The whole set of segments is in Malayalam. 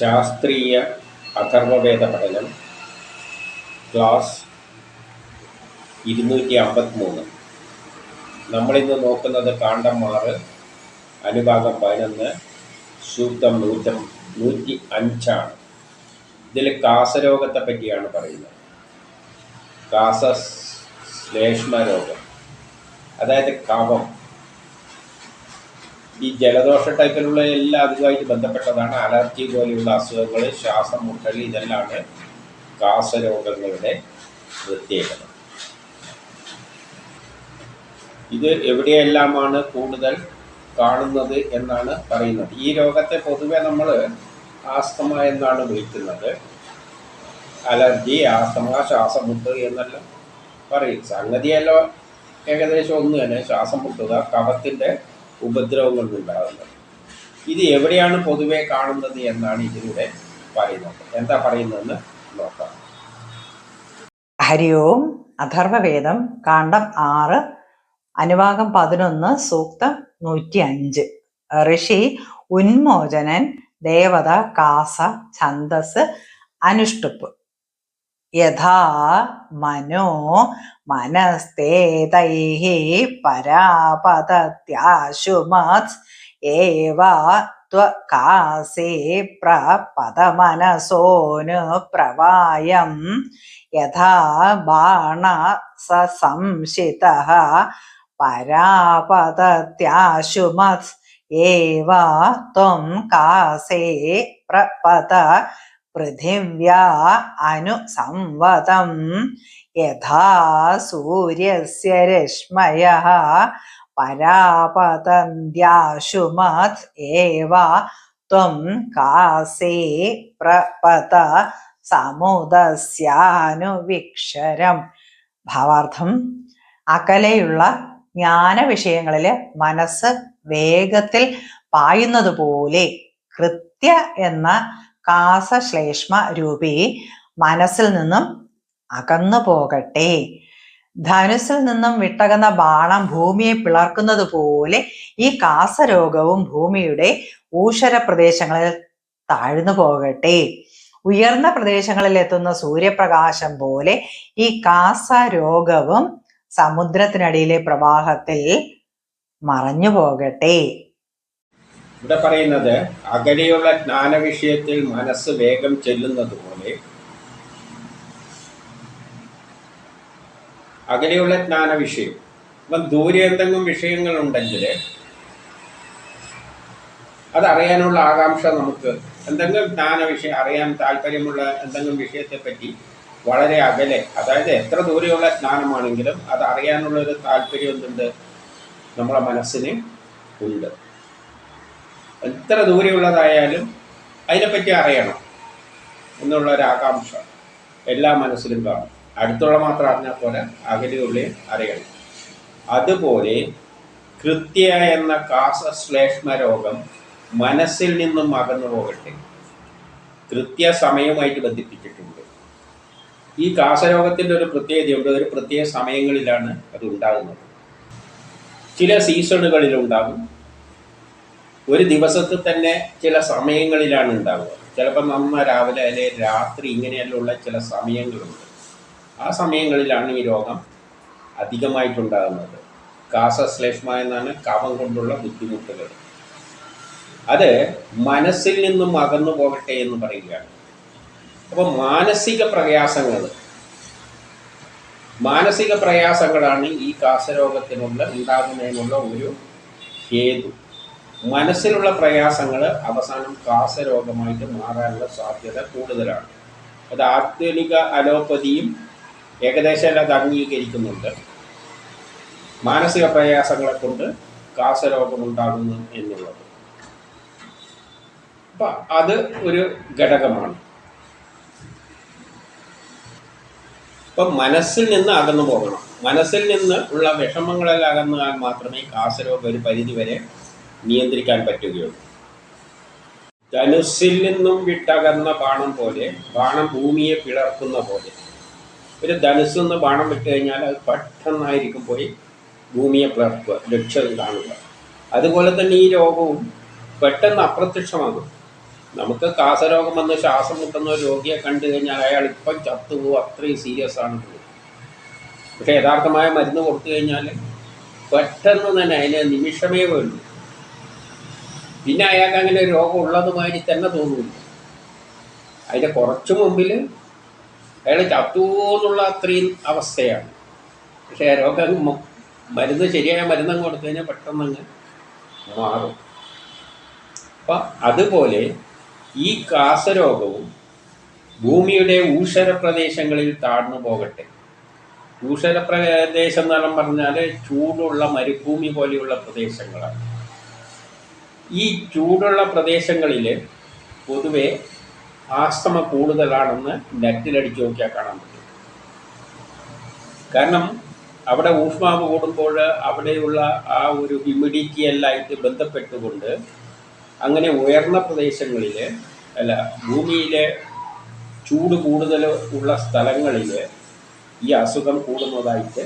ശാസ്ത്രീയ അഥർവവേദ പഠനം ക്ലാസ് ഇരുന്നൂറ്റി അമ്പത്തിമൂന്ന് നമ്മളിന്ന് നോക്കുന്നത് കാണ്ടം ആറ് അനുഭാഗം പതിനൊന്ന് സൂക്തം നൂറ്റം നൂറ്റി അഞ്ചാണ് ഇതിൽ കാസരോഗത്തെ പറ്റിയാണ് പറയുന്നത്. കാസ ശ്ലേഷ്മരോഗം. അതായത് കഫം ഈ ജലദോഷ ടൈപ്പിലുള്ള എല്ലാ അതുമായിട്ട് ബന്ധപ്പെട്ടതാണ് അലർജി പോലെയുള്ള അസുഖങ്ങൾ ശ്വാസം മുട്ടൽ ഇതെല്ലാമാണ് കാസരോഗങ്ങളുടെ പ്രത്യേകത. ഇത് എവിടെയെല്ലാമാണ് കൂടുതൽ കാണുന്നത് എന്നാണ് പറയുന്നത്. ഈ രോഗത്തെ പൊതുവെ നമ്മൾ ആസ്തമ എന്നാണ് വിളിക്കുന്നത്. അലർജി ആസ്തമ ശ്വാസം മുട്ട് എന്നെല്ലാം പറയും. സംഗതിയല്ലോ ഏകദേശം ഒന്ന് തന്നെ. ശ്വാസം മുട്ടുക കഫത്തിന്റെ ഉപദ്രവങ്ങൾ ഉണ്ടാകുന്നത് ഇത് എവിടെയാണ് പൊതുവെ കാണുന്നത് എന്നാണ് ഇതിലൂടെ പറയുന്നത്. എന്താ പറയുന്നതെന്ന് നോക്കാം. ഹരി ഓം അഥർവവേദം കാണ്ഡം ആറ് അനുഭാഗം പതിനൊന്ന് സൂക്തം നൂറ്റി അഞ്ച് ഋഷി ഉന്മോചനൻ ദേവത കാസ ഛന്ദസ് അനുഷ്ടുപ്പ്. യഥാ മനോ മനസ്തേതൈः പരാപതത്യാശുമത് ഏവ ത്വകാസേ പ്രപദമനസോനു പ്രവായം. യഥാ ബാണ സംശിത പരാപതത്യാശുമത് ഏവ ത്വം കാസേ പ്രപത പൃഥിവ്യാ അനുസംവതം യഥാ സൂര്യസ്യ രശ്മയ പരാപതന്ത്യാശുമത് ഏവ ത്വം കാസേ പ്രപത സമുദസ്യാനുവിക്ഷരം. ഭാവാർത്ഥം അകലെയുള്ള ജ്ഞാന മനസ്സ് വേഗത്തിൽ പായുന്നത് പോലെ കൃത്യ എന്ന കാസശ്ലേഷ്മ രൂപി മനസ്സിൽ നിന്നും അകന്നു പോകട്ടെ. ധനുസിൽ നിന്നും വിട്ടകന്ന ബാണം ഭൂമിയെ പിളർക്കുന്നത് പോലെ ഈ കാസരോഗവും ഭൂമിയുടെ ഊഷര പ്രദേശങ്ങളിൽ താഴ്ന്നു പോകട്ടെ. ഉയർന്ന പ്രദേശങ്ങളിൽ എത്തുന്ന സൂര്യപ്രകാശം പോലെ ഈ കാസരോഗവും സമുദ്രത്തിനടിയിലെ പ്രവാഹത്തിൽ മറഞ്ഞു പോകട്ടെ. ഇവിടെ പറയുന്നത് അകലെയുള്ള ജ്ഞാന വിഷയത്തിൽ മനസ്സ് വേഗം ചെല്ലുന്നത് പോലെ. അകലെയുള്ള ജ്ഞാന വിഷയം. അപ്പം ദൂരെ എന്തെങ്കിലും വിഷയങ്ങളുണ്ടെങ്കിൽ അതറിയാനുള്ള ആകാംക്ഷ നമുക്ക് എന്തെങ്കിലും ജ്ഞാന വിഷയം അറിയാൻ താല്പര്യമുള്ള എന്തെങ്കിലും വിഷയത്തെപ്പറ്റി വളരെ അകലെ അതായത് എത്ര ദൂരെയുള്ള ജ്ഞാനമാണെങ്കിലും അത് അറിയാനുള്ള ഒരു താല്പര്യം എന്തുണ്ട്? നമ്മളെ മനസ്സിന് ഉണ്ട്. എത്ര ദൂരെയുള്ളതായാലും അതിനെപ്പറ്റി അറിയണം എന്നുള്ള ഒരു ആകാംക്ഷ എല്ലാ മനസ്സിലും കാണും. അടുത്തുള്ള മാത്രം അറിഞ്ഞാൽ പോലെ അകലെയുള്ള അറിയണം. അതുപോലെ കൃത്യ എന്ന കാസശ്ലേഷ്മ രോഗം മനസ്സിൽ നിന്നും അകന്നു പോകട്ടെ. കൃത്യ സമയവുമായിട്ട് ബന്ധിപ്പിച്ചിട്ടുണ്ട്. ഈ കാസരോഗത്തിന്റെ ഒരു പ്രത്യേകതയുണ്ട്. ഒരു പ്രത്യേക സമയങ്ങളിലാണ് അത് ഉണ്ടാകുന്നത്. ചില സീസണുകളിലുണ്ടാകും. ഒരു ദിവസത്തിൽ തന്നെ ചില സമയങ്ങളിലാണ് ഉണ്ടാവുക. ചിലപ്പോൾ നമ്മ രാവിലെ അല്ലെങ്കിൽ രാത്രി ഇങ്ങനെയെല്ലാം ചില സമയങ്ങളുണ്ട്. ആ സമയങ്ങളിലാണ് ഈ രോഗം അധികമായിട്ടുണ്ടാകുന്നത്. കാസശ്ലേഷ്മ എന്നാണ് കാപം കൊണ്ടുള്ള ബുദ്ധിമുട്ടുകൾ. അത് മനസ്സിൽ നിന്നും അകന്നു പോകട്ടെ എന്ന് പറയുകയാണ്. അപ്പോൾ മാനസിക പ്രയാസങ്ങൾ. മാനസിക പ്രയാസങ്ങളാണ് ഈ കാസരോഗത്തിനുള്ള ഉണ്ടാകുന്നതിനുള്ള ഒരു ഹേതു. മനസ്സിലുള്ള പ്രയാസങ്ങൾ അവസാനം കാസരോഗമായിട്ട് മാറാനുള്ള സാധ്യത കൂടുതലാണ്. അത് ആധുനിക അലോപ്പതിയും ഏകദേശം അത് അംഗീകരിക്കുന്നുണ്ട്. മാനസിക പ്രയാസങ്ങളെ കൊണ്ട് കാസരോഗമുണ്ടാകുന്നു എന്നുള്ളത്. അപ്പം അത് ഒരു ഘടകമാണ്. ഇപ്പൊ മനസ്സിൽ നിന്ന് അകന്നു പോകണം. മനസ്സിൽ നിന്ന് ഉള്ള വിഷമങ്ങളെല്ലാം അകന്നാൽ മാത്രമേ കാസരോഗം ഒരു പരിധിവരെ നിയന്ത്രിക്കാൻ പറ്റുകയുള്ളൂ. ധനുസ്സിൽ നിന്നും വിട്ടകന്ന ബാണം പോലെ ബാണം ഭൂമിയെ പിളർക്കുന്ന പോലെ. ഒരു ധനുസ് നിന്ന് ബാണം വിട്ട് കഴിഞ്ഞാൽ അത് പെട്ടെന്നായിരിക്കും പോയി ഭൂമിയെ പിളർക്കുക ലക്ഷ്യം കാണുക. അതുപോലെ തന്നെ ഈ രോഗവും പെട്ടെന്ന് അപ്രത്യക്ഷമാകും. നമുക്ക് കാസരോഗം വന്ന് ശ്വാസം മുട്ടുന്ന രോഗിയെ കണ്ടു കഴിഞ്ഞാൽ അയാൾ ഇപ്പം ചത്തുപോകും അത്രയും സീരിയസ് ആണ്. പക്ഷേ യഥാർത്ഥമായ മരുന്ന് കൊടുത്തു കഴിഞ്ഞാൽ പെട്ടെന്ന് തന്നെ അതിന് നിമിഷമേ വേണ്ടു പിന്നെ അയാൾക്ക് അങ്ങനെ രോഗം ഉള്ളതുമാതിരി തന്നെ തോന്നുന്നു അതിന്റെ കുറച്ചു മുമ്പിൽ അയാൾ ചത്തുപോകുന്നുള്ള അത്രയും അവസ്ഥയാണ്. പക്ഷേ രോഗം മരുന്ന് ശരിയായ മരുന്നങ്ങ് കൊടുത്തു കഴിഞ്ഞാൽ പെട്ടെന്ന് അങ്ങ് മാറും. അപ്പം അതുപോലെ ഈ കാസരോഗവും ഭൂമിയുടെ ഊഷര പ്രദേശങ്ങളിൽ താഴ്ന്നു പോകട്ടെ. ഊഷര പ്രദേശം എന്നെല്ലാം പറഞ്ഞാൽ ചൂടുള്ള മരുഭൂമി പോലെയുള്ള പ്രദേശങ്ങളാണ്. ഈ ചൂടുള്ള പ്രദേശങ്ങളിൽ പൊതുവെ ആസ്തമ കൂടുതലാണെന്ന് നെറ്റിലടിച്ച് നോക്കിയാൽ കാണാൻ പറ്റും. കാരണം അവിടെ ഊഷ്മാവ് കൂടുമ്പോൾ അവിടെയുള്ള ആ ഒരു ഹ്യൂമിഡിറ്റി എല്ലായിട്ട് ബന്ധപ്പെട്ടുകൊണ്ട് അങ്ങനെ ഉയർന്ന പ്രദേശങ്ങളിൽ അല്ല ഭൂമിയിലെ ചൂട് കൂടുതൽ ഉള്ള സ്ഥലങ്ങളിൽ ഈ അസുഖം കൂടുന്നതായിട്ട്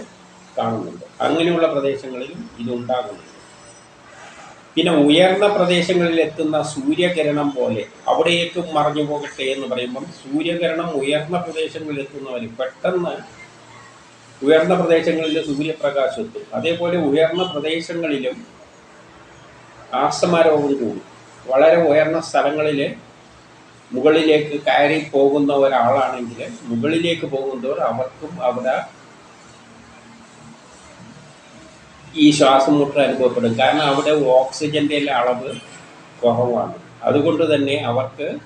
കാണുന്നുണ്ട്. അങ്ങനെയുള്ള പ്രദേശങ്ങളിലും ഇതുണ്ടാകുന്നുണ്ട് പിന്നെ ഉയർന്ന പ്രദേശങ്ങളിൽ എത്തുന്ന സൂര്യകിരണം പോലെ അവിടേക്കും മറഞ്ഞു പോകട്ടെ എന്ന് പറയുമ്പം സൂര്യകിരണം ഉയർന്ന പ്രദേശങ്ങളിൽ എത്തുന്നവർ പെട്ടെന്ന് ഉയർന്ന പ്രദേശങ്ങളിൽ സൂര്യപ്രകാശം എത്തും. അതേപോലെ ഉയർന്ന പ്രദേശങ്ങളിലും ആസ്തമാരോഗം കൂടും. വളരെ ഉയർന്ന സ്ഥലങ്ങളിൽ മുകളിലേക്ക് കയറി പോകുന്ന ഒരാളാണെങ്കിൽ മുകളിലേക്ക് പോകുന്നവർ അവർക്കും അവിടെ ഈ ശ്വാസം മുട്ടൽ അനുഭവപ്പെടും. കാരണം അവിടെ ഓക്സിജന്റെ അളവ് കുറവാണ്. അതുകൊണ്ട് തന്നെ അവർക്ക്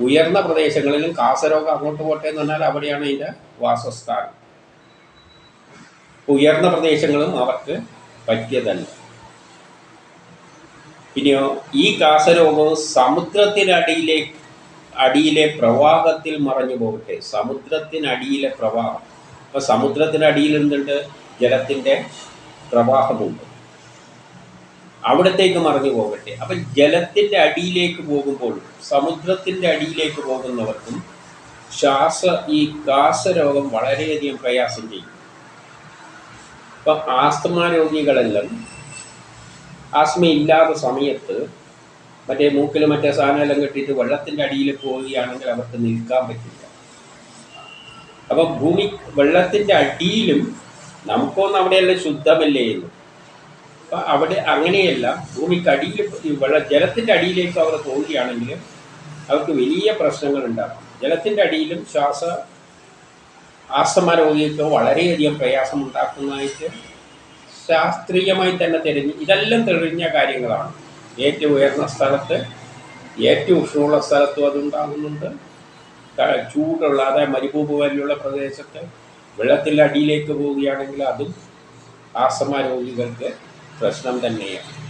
ഉയർന്ന പ്രദേശങ്ങളിലും കാസരോഗം അങ്ങോട്ട് പോട്ടെ എന്ന് പറഞ്ഞാൽ അവിടെയാണ് ഇതിന്റെ വാസസ്ഥാനം. ഉയർന്ന പ്രദേശങ്ങളും അവർക്ക് പറ്റിയതല്ല. പിന്നെയോ ഈ കാസരോഗവും സമുദ്രത്തിനടിയിലെ അടിയിലെ പ്രവാഹത്തിൽ മറഞ്ഞു പോകട്ടെ. സമുദ്രത്തിനടിയിലെ പ്രവാഹം. അപ്പോൾ സമുദ്രത്തിനടിയിൽ എന്തുണ്ട്? ജലത്തിന്റെ പ്രവാഹമുണ്ട് അവിടത്തേക്ക് മറിഞ്ഞു പോകട്ടെ. അപ്പം ജലത്തിന്റെ അടിയിലേക്ക് പോകുമ്പോൾ സമുദ്രത്തിന്റെ അടിയിലേക്ക് പോകുന്നവർക്കും ശ്വാസ ഈ കാസരോഗം വളരെയധികം പ്രയാസം ചെയ്യും. ഇപ്പം ആസ്തമ രോഗികളെല്ലാം ആസ്മ ഇല്ലാത്ത സമയത്ത് മറ്റേ മൂക്കിൽ മറ്റേ സാധനമെല്ലാം കെട്ടിയിട്ട് വെള്ളത്തിന്റെ അടിയിൽ പോവുകയാണെങ്കിൽ അവർക്ക് നിൽക്കാൻ പറ്റില്ല. അപ്പം ഭൂമി വെള്ളത്തിന്റെ അടിയിലും നമുക്കൊന്നും അവിടെയല്ല ശുദ്ധമല്ലേ എന്ന്. അപ്പം അവിടെ അങ്ങനെയല്ല ഭൂമിക്ക് അടിയിൽ ഈ വെള്ള ജലത്തിന്റെ അടിയിലേക്ക് അവർ പോവുകയാണെങ്കിൽ അവർക്ക് വലിയ പ്രശ്നങ്ങൾ ഉണ്ടാകും. ജലത്തിന്റെ അടിയിലും ശ്വാസ ആസ്തമ രോഗികൾക്ക് വളരെയധികം പ്രയാസം ഉണ്ടാക്കുന്നതായിട്ട് ശാസ്ത്രീയമായി തന്നെ തെളിഞ്ഞു ഇതെല്ലാം തെളിഞ്ഞ കാര്യങ്ങളാണ്. ഏറ്റവും ഉയർന്ന സ്ഥലത്ത് ഏറ്റവും ഉഷ്ണമുള്ള സ്ഥലത്തും അതുണ്ടാകുന്നുണ്ട്. ചൂടുള്ള അതായത് മരുഭൂമി പോലെയുള്ള പ്രദേശത്ത് വെള്ളത്തിന്റെ അടിയിലേക്ക് പോവുകയാണെങ്കിൽ അതും ആസമ രോഗികൾക്ക് പ്രശ്നം തന്നെയാണ്.